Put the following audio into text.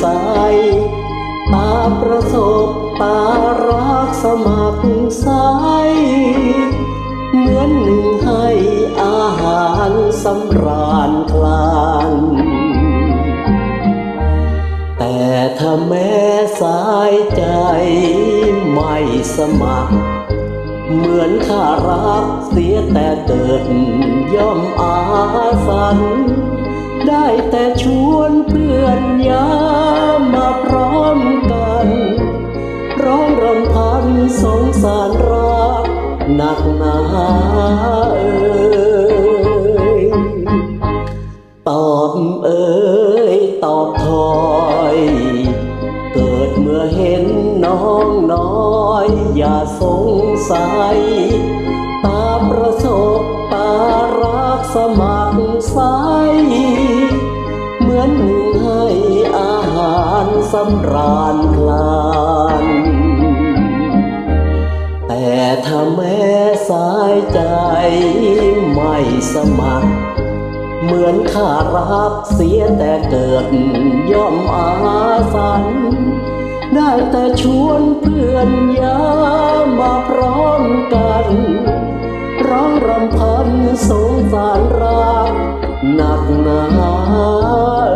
ใส ตาประสบตารักสมัครใส เหมือนหนึ่งให้อาหารสำราญคลานแต่ถ้าแม้สายใจไม่สมัครเหมือนข้ารักเสียแต่เกิดย่อมอาสัน ได้แต่ชวนเพื่อนยามมาพร้อมกัน ร้องรำพันสงสารรักหนักหนาเอ่ยตอบเอ่ยตอบถอยเกิดเมื่อเห็นน้องน้อย อย่าสงสัยตาประสบตารักสมัครใส มือนหนึ่งให้อาหารสำราญคลาน แต่ถ้าแม้สายใจไม่สมัคร เหมือนข้ารักเสียแต่เกิดย่อมอาสัน ได้แต่ชวนเพื่อนยามมาพร้อมกัน ร้องรำพันสงสารรัก nak nak